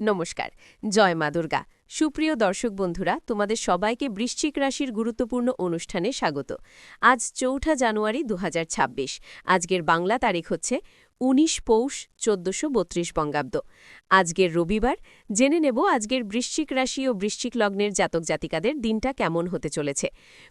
নমস্কার, জয় মা দুর্গা। সুপ্রিয় দর্শক বন্ধুরা, তোমাদের সবাইকে বৃশ্চিক রাশির গুরুত্বপূর্ণ অনুষ্ঠানে স্বাগত। আজ চৌঠা জানুয়ারি দু হাজার ছাব্বিশ। আজকের বাংলা তারিখ হচ্ছে উনিশ পৌষ চোদ্দশো বত্রিশ বঙ্গাব্দ। আজকের রবিবার, জেনে নেব আজকের বৃশ্চিক রাশি ও বৃশ্চিক লগ্নের জাতক জাতিকাদের দিনটা কেমন হতে চলেছে।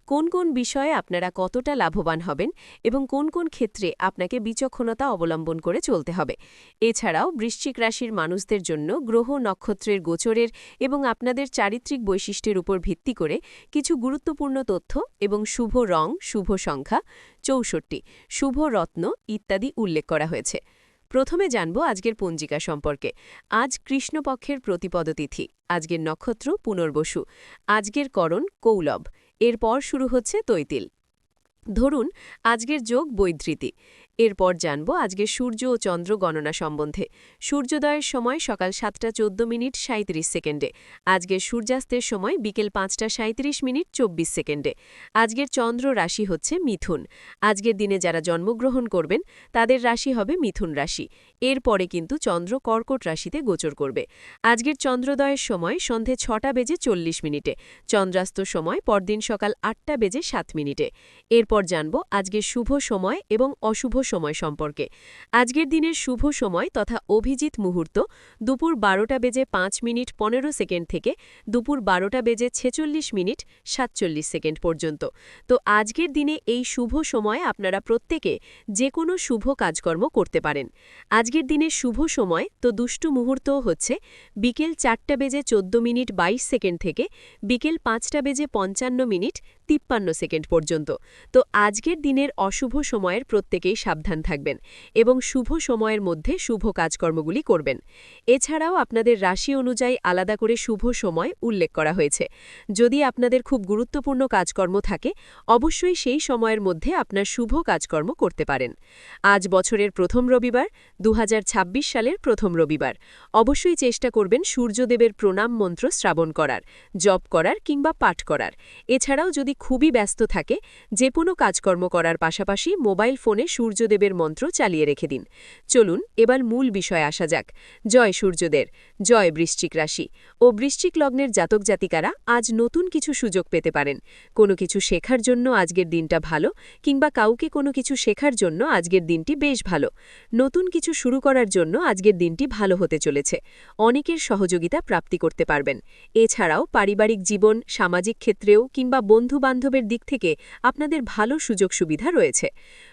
কোন কোন বিষয়ে আপনারা কতটা লাভবান হবেন এবং কোন কোন ক্ষেত্রে আপনাকে বিচক্ষণতা অবলম্বন করে চলতে হবে। এছাড়াও বৃশ্চিক রাশির মানুষদের জন্য গ্রহ নক্ষত্রের গোচরের এবং আপনাদের চারিত্রিক বৈশিষ্ট্যের উপর ভিত্তি করে কিছু গুরুত্বপূর্ণ তথ্য এবং শুভ রং, শুভ সংখ্যা, চৌষট্টি, শুভ রত্ন ইত্যাদি উল্লেখ করা হয়েছে। প্রথমে জানব আজকের পঞ্জিকা সম্পর্কে। আজ কৃষ্ণপক্ষের প্রতিপদ তিথি আজকের নক্ষত্র পুনর্বসু, আজকের করণ কৌলভ, এরপর শুরু হচ্ছে তৈতিল। ধরুন, আজকের যোগ বৈধৃতি এরপর জানব আজকে সূর্য ও চন্দ্র গণনা সম্বন্ধে। সূর্যোদয়ের সময় সকাল সাতটা চোদ্দ মিনিট সাঁত্রিশ সেকেন্ডে আজকের সূর্যাস্তের সময় বিকেল পাঁচটা সাঁত্রিশ মিনিট চব্বিশ সেকেন্ডে। আজকের চন্দ্র রাশি হচ্ছে মিথুন। আজকের দিনে যারা জন্মগ্রহণ করবেন, তাদের রাশি হবে মিথুন রাশি। এরপরে কিন্তু চন্দ্র কর্কট রাশিতে গোচর করবে। আজকের চন্দ্রোদয়ের সময় সন্ধে ছটা বেজে চল্লিশ মিনিটে, চন্দ্রাস্ত সময় পরদিন সকাল আটটা বেজে সাত মিনিটে। এরপর জানব আজকের শুভ সময় এবং অশুভ সময় সম্পর্কে। আজকের দিনের শুভ সময় তথা অভিজিৎ মুহূর্ত দুপুর বারোটা বেজে পাঁচ মিনিট পনেরো সেকেন্ড থেকে দুপুর বারোটা বেজে ছেচল্লিশ মিনিট সাতচল্লিশ সেকেন্ড পর্যন্ত। তো আজকের দিনে এই শুভ সময় আপনারা প্রত্যেকে যে কোনো শুভ কাজকর্ম করতে পারেন। আজকের দিনের শুভ সময় তো দুষ্টু মুহূর্তও হচ্ছে বিকেল চারটা বেজে চোদ্দ মিনিট ২২ সেকেন্ড থেকে বিকেল পাঁচটা বেজে পঞ্চান্ন মিনিট তিপ্পান্ন সেকেন্ড পর্যন্ত। তো আজকের দিনের অশুভ সময়ের প্রত্যেকেই সাবধান থাকবেন এবং শুভ সময়ের মধ্যে শুভ কাজকর্মগুলি করবেন। এছাড়াও আপনাদের রাশি অনুযায়ী আলাদা করে শুভ সময় উল্লেখ করা হয়েছে। যদি আপনাদের খুব গুরুত্বপূর্ণ কাজকর্ম থাকে, অবশ্যই সেই সময়ের মধ্যে আপনার শুভ কাজকর্ম করতে পারেন। আজ বছরের প্রথম রবিবার দু হাজার ছাব্বিশ সালের প্রথম রবিবার। অবশ্যই চেষ্টা করবেন সূর্যদেবের প্রণাম মন্ত্র শ্রাবণ করার, জপ করার কিংবা পাঠ করার। এছাড়াও যদি খুবই ব্যস্ত থাকে, যে কোনো কাজকর্ম করার পাশাপাশি মোবাইল ফোনে সূর্যদেবের মন্ত্র চালিয়ে রেখে দিন। চলুন, এবার মূল বিষয় আসা যাক। জয় সূর্যদের জয় বৃশ্চিক রাশি। ও বৃশ্চিক লগ্নের জাতক জাতিকারা আজ নতুন কিছু সুযোগ পেতে পারেন। কোনো কিছু শেখার জন্য আজকের দিনটা ভালো, কিংবা কাউকে কোনো কিছু শেখার জন্য আজকের দিনটি বেশ ভালো। নতুন কিছু শুরু করার জন্য আজকের দিনটি ভালো হতে চলেছে। অনেকের সহযোগিতা প্রাপ্তি করতে পারবেন। এছাড়াও পারিবারিক জীবন, সামাজিক ক্ষেত্রেও, কিংবা বন্ধু-বান্ধবের দিক থেকে আপনাদের ভালো সুযোগ সুবিধা রয়েছে।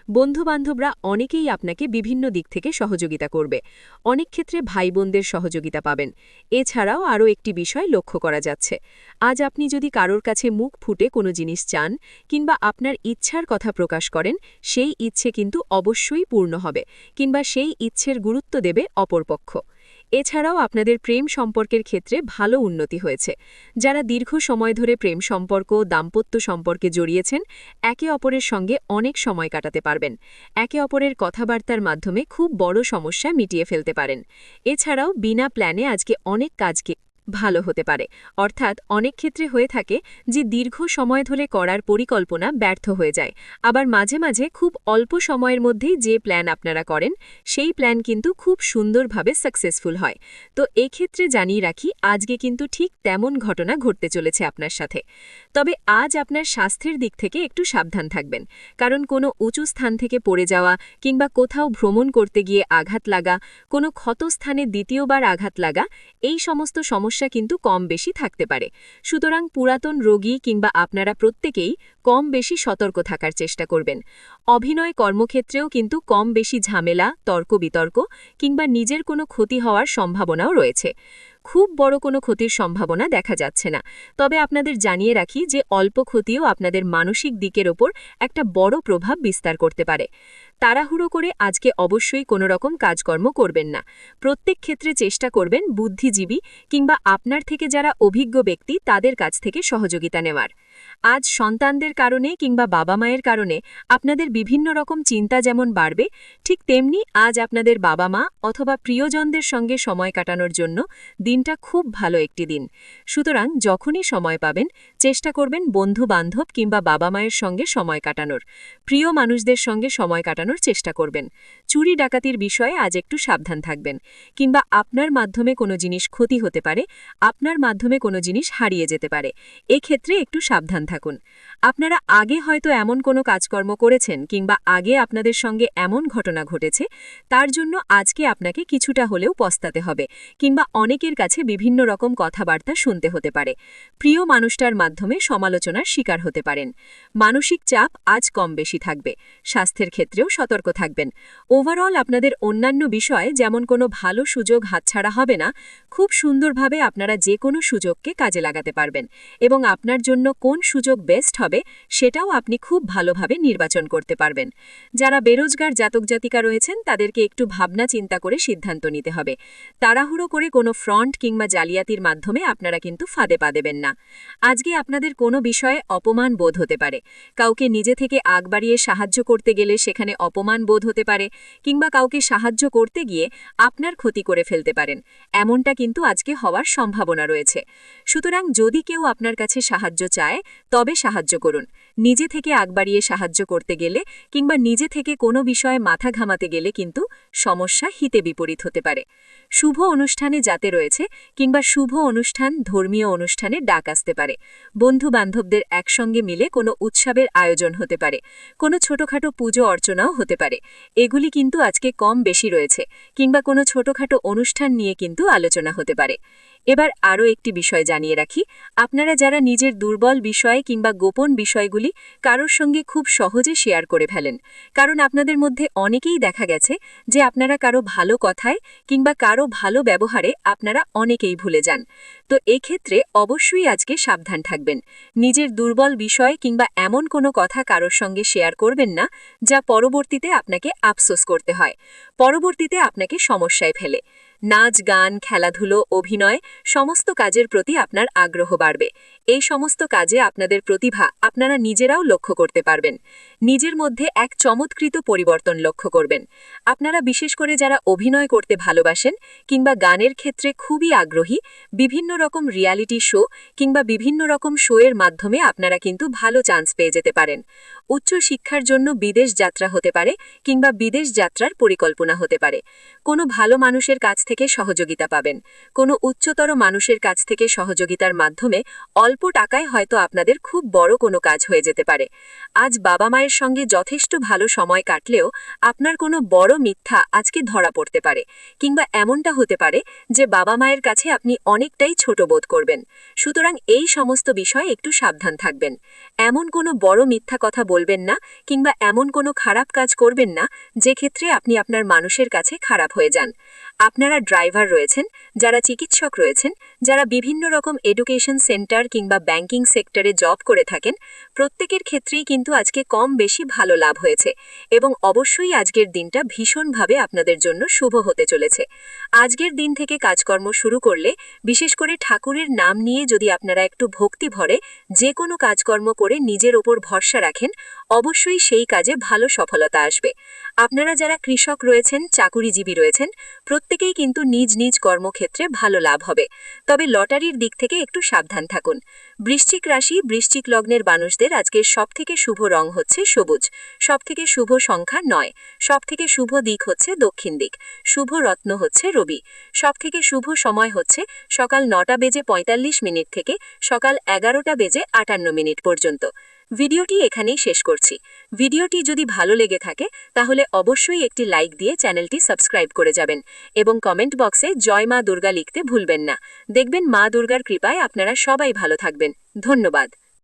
বন্ধুবান্ধবরা অনেকেই আপনাকে বিভিন্ন দিক থেকে সহযোগিতা করবে। অনেক ক্ষেত্রে ভাই বোনদের সহযোগিতা পাবেন। এছাড়াও আরও একটি বিষয় লক্ষ্য করা যাচ্ছে। আজ আপনি যদি কারোর কাছে মুখ ফুটে কোনো জিনিস চান কিংবা আপনার ইচ্ছার কথা প্রকাশ করেন, সেই ইচ্ছে কিন্তু অবশ্যই পূর্ণ হবে কিংবা সেই ইচ্ছের গুরুত্ব দেবে অপরপক্ষ। এছাড়াও আপনাদের প্রেম সম্পর্কের ক্ষেত্রে ভালো উন্নতি হয়েছে। যারা দীর্ঘ সময় ধরে প্রেম সম্পর্ক, দাম্পত্য সম্পর্কে জড়িয়েছেন, একে অপরের সঙ্গে অনেক সময় কাটাতে পারবেন। একে অপরের কথাবার্তার মাধ্যমে খুব বড় সমস্যা মিটিয়ে ফেলতে পারেন। এছাড়াও বিনা প্ল্যানে আজকে অনেক কাজকে ভালো হতে পারে। অর্থাৎ অনেক ক্ষেত্রে হয়ে থাকে যে দীর্ঘ সময় ধরে করার পরিকল্পনা ব্যর্থ হয়ে যায়। আবার মাঝে মাঝে খুব অল্প সময়ের মধ্যেই যে প্ল্যান আপনারা করেন, সেই প্ল্যান কিন্তু খুব সুন্দরভাবে সাকসেসফুল হয়। তো এক্ষেত্রে জানিয়ে রাখি, আজকে কিন্তু ঠিক তেমন ঘটনা ঘটতে চলেছে আপনার সাথে। তবে আজ আপনার স্বাস্থ্যের দিক থেকে একটু সাবধান থাকবেন। কারণ কোনো উঁচু স্থান থেকে পড়ে যাওয়া কিংবা কোথাও ভ্রমণ করতে গিয়ে আঘাত লাগা, কোনো ক্ষত স্থানে দ্বিতীয়বার আঘাত লাগা, এই সমস্ত সমস্যা সমস্যা কিন্তু কম বেশি থাকতে পারে। সুতরাং পুরাতন রোগী কিংবা আপনারা প্রত্যেকেই কম বেশি সতর্ক থাকার চেষ্টা করবেন। অভিনয় কর্মক্ষেত্রেও কিন্তু কম বেশি ঝামেলা তর্ক বিতর্ক কিংবা নিজের কোনো ক্ষতি হওয়ার সম্ভাবনাও রয়েছে। খুব বড় কোনো ক্ষতির সম্ভাবনা দেখা যাচ্ছে না। তবে আপনাদের জানিয়ে রাখি যে অল্প ক্ষতিও আপনাদের মানসিক দিকের ওপর একটা বড় প্রভাব বিস্তার করতে পারে। তাড়াহুড়ো করে আজকে অবশ্যই কোনো রকম কাজকর্ম করবেন না। প্রত্যেক ক্ষেত্রে চেষ্টা করবেন বুদ্ধিজীবী কিংবা আপনার থেকে যারা অভিজ্ঞ ব্যক্তি তাদের কাছ থেকে সহযোগিতা নেওয়ার। আজ সন্তানদের কারণে কিংবা বাবা মায়ের কারণে আপনাদের বিভিন্ন রকম চিন্তা যেমন বাড়বে, ঠিক তেমনি আজ আপনাদের বাবা মা অথবা প্রিয়জনদের সঙ্গে সময় কাটানোর জন্য দিনটা খুব ভালো একটি দিন। সুতরাং যখনই সময় পাবেন, চেষ্টা করবেন বন্ধু বান্ধব কিংবা বাবা মায়ের সঙ্গে সময় কাটানোর। প্রিয় মানুষদের সঙ্গে সময় কাটানোর কাটানোর চেষ্টা করবেন। চুরি ডাকাতির বিষয়ে আজ একটু সাবধান থাকবেন। কিংবা আপনার মাধ্যমে কোনো জিনিস ক্ষতি হতে পারে, আপনার মাধ্যমে কোনো জিনিস হারিয়ে যেতে পারে। এক্ষেত্রে একটু সাবধান থাকুন। আপনারা আগে হয়তো এমন কোনো কাজকর্ম করেছেন কিংবা আগে আপনাদের সঙ্গে এমন ঘটনা ঘটেছে, তার জন্য আজকে আপনাকে কিছুটা হলেও পস্তাতে হবে, কিংবা অনেকের কাছে বিভিন্ন রকম কথাবার্তা শুনতে হতে পারে। প্রিয় মানুষটার মাধ্যমে সমালোচনার শিকার হতে পারেন। মানসিক চাপ আজ কম বেশি থাকবে। স্বাস্থ্যের ক্ষেত্রেও সতর্ক থাকবেন। ওভারঅল আপনাদের অন্যান্য বিষয়ে যেমন কোনো ভালো সুযোগ হাতছাড়া হবে না, খুব সুন্দরভাবে আপনারা যে কোনো সুযোগকে কাজে লাগাতে পারবেন এবং আপনার জন্য কোন সুযোগ বেস্ট হবে সেটাও আপনি খুব ভালোভাবে নির্বাচন করতে পারবেন। যারা বেরোজগার জাতক জাতিকা রয়েছেন, তাদেরকে একটু ভাবনা চিন্তা করে সিদ্ধান্ত নিতে হবে। তাড়াহুড়ো করে কোনো ফ্রন্ট কিংবা জালিয়াতির মাধ্যমে আপনারা কিন্তু ফাঁদে পা দেবেন না। আজকে আপনাদের কোনো বিষয়ে অপমান বোধ হতে পারে। কাউকে নিজে থেকে আগ বাড়িয়ে সাহায্য করতে গেলে সেখানে অপমান বোধ হতে পারে কিংবা কাউকে সাহায্য করতে গিয়ে আপনার ক্ষতি করে ফেলতে পারেন। এমনটা কিন্তু আজকে হওয়ার সম্ভাবনা রয়েছে। সুতরাং যদি কেউ আপনার কাছে সাহায্য চায়, তবে সাহায্য করুন। নিজে থেকে আগ বাড়িয়ে সাহায্য করতে গেলে কিংবা নিজে থেকে কোনো বিষয়ে মাথা ঘামাতে গেলে কিন্তু সমস্যা হিতে বিপরীত হতে পারে। শুভ অনুষ্ঠানে যাতে রয়েছে কিংবা শুভ অনুষ্ঠান ধর্মীয় অনুষ্ঠানে ডাক আসতে পারে। বন্ধু বান্ধবদের একসঙ্গে মিলে কোনো উৎসবের আয়োজন হতে পারে। কোনো ছোটখাটো পুজো অর্চনাও হতে পারে। এগুলি কিন্তু আজকে কম বেশি রয়েছে, কিংবা কোনো ছোটখাটো অনুষ্ঠান নিয়ে কিন্তু আলোচনা হতে পারে। এবার আরও একটি বিষয় জানিয়ে রাখি। আপনারা যারা নিজের দুর্বল বিষয় কিংবা গোপন বিষয়গুলি কারোর সঙ্গে খুব সহজে শেয়ার করে ফেলেন, কারণ আপনাদের মধ্যে অনেকেই দেখা গেছে যে আপনারা কারও ভালো কথায় কিংবা কারও ভালো ব্যবহারে আপনারা অনেকেই ভুলে যান। তো এক্ষেত্রে অবশ্যই আজকে সাবধান থাকবেন। নিজের দুর্বল বিষয় কিংবা এমন কোনো কথা কারোর সঙ্গে শেয়ার করবেন না, যা পরবর্তীতে আপনাকে আফসোস করতে হয়। পরবর্তীতে আপনাকে সমস্যায় ফেলে। নাচ, গান, খেলাধুলো, অভিনয়, সমস্ত কাজের প্রতি আপনার আগ্রহ বাড়বে। এই সমস্ত কাজে আপনাদের প্রতিভা আপনারা নিজেরাও লক্ষ্য করতে পারবেন। নিজের মধ্যে এক চমৎকৃত পরিবর্তন লক্ষ্য করবেন। আপনারা বিশেষ করে যারা অভিনয় করতে ভালোবাসেন কিংবা গানের ক্ষেত্রে খুবই আগ্রহী, বিভিন্ন রকম রিয়ালিটি শো কিংবা বিভিন্ন রকম শোয়ের মাধ্যমে আপনারা কিন্তু ভালো চান্স পেয়ে যেতে পারেন। উচ্চ শিক্ষার জন্য বিদেশ যাত্রা হতে পারে কিংবা বিদেশ যাত্রার পরিকল্পনা হতে পারে। কোনো ভালো মানুষের কাছ থেকে সহযোগিতা পাবেন। কোনো উচ্চতর মানুষের কাছ থেকে সহযোগিতার মাধ্যমে অল্প টাকায় হয়তো আপনাদের খুব বড় কোনো কাজ হয়ে যেতে পারে। আজ বাবা মায়ের সঙ্গে যথেষ্ট ভালো সময় কাটলেও আপনার কোনো বড় মিথ্যা আজকে ধরা পড়তে পারে, কিংবা এমনটা হতে পারে যে বাবা মায়ের কাছে আপনি অনেকটাই ছোট বোধ করবেন। সুতরাং এই সমস্ত বিষয়ে একটু সাবধান থাকবেন। এমন কোনো বড় মিথ্যা কথা বলবেন না, কিংবা এমন কোনো খারাপ কাজ করবেন না, যে ক্ষেত্রে আপনি আপনার মানুষের কাছে খারাপ হয়ে যান। আপনারা ড্রাইভার রয়েছেন, যারা চিকিৎসক রয়েছেন, যারা বিভিন্ন রকম এডুকেশন সেন্টার কিংবা ব্যাংকিং সেক্টরে জব করে থাকেন, প্রত্যেকের ক্ষেত্রেই কিন্তু আজকে কম বেশি ভালো লাভ হয়েছে এবং অবশ্যই আজকের দিনটা ভীষণভাবে আপনাদের জন্য শুভ হতে চলেছে। আজকের দিন থেকে কাজকর্ম শুরু করলে, বিশেষ করে ঠাকুরের নাম নিয়ে যদি আপনারা একটু ভক্তি ভরে যে কোনো কাজকর্ম করে নিজের ওপর ভরসা রাখেন, অবশ্যই সেই কাজে ভালো সফলতা আসবে। আপনারা যারা কৃষক রয়েছেন, চাকুরিজীবী রয়েছেন, প্রত্যেকেই কিন্তু নিজ নিজ কর্মক্ষেত্রে ভালো লাভ হবে। তবে লটারির দিক থেকে একটু সাবধান থাকুন। বৃশ্চিক রাশি, বৃশ্চিক লগ্নের মানুষদের আজকের সবথেকে শুভ রং হচ্ছে সবুজ। সবথেকে শুভ সংখ্যা নয়। সবথেকে শুভ দিক হচ্ছে দক্ষিণ দিক। শুভ রত্ন হচ্ছে রবি। সবথেকে শুভ সময় হচ্ছে সকাল নটা বেজে পঁয়তাল্লিশ মিনিট থেকে সকাল এগারোটা বেজে আটান্ন মিনিট পর্যন্ত। ভিডিওটি এখানেই শেষ করছি। ভিডিওটি যদি ভালো লেগে থাকে, তাহলে অবশ্যই একটি লাইক দিয়ে চ্যানেলটি সাবস্ক্রাইব করে যাবেন এবং কমেন্ট বক্সে জয় মা দুর্গা লিখতে ভুলবেন না। দেখবেন মা দুর্গার কৃপায় আপনারা সবাই ভালো থাকবেন। ধন্যবাদ।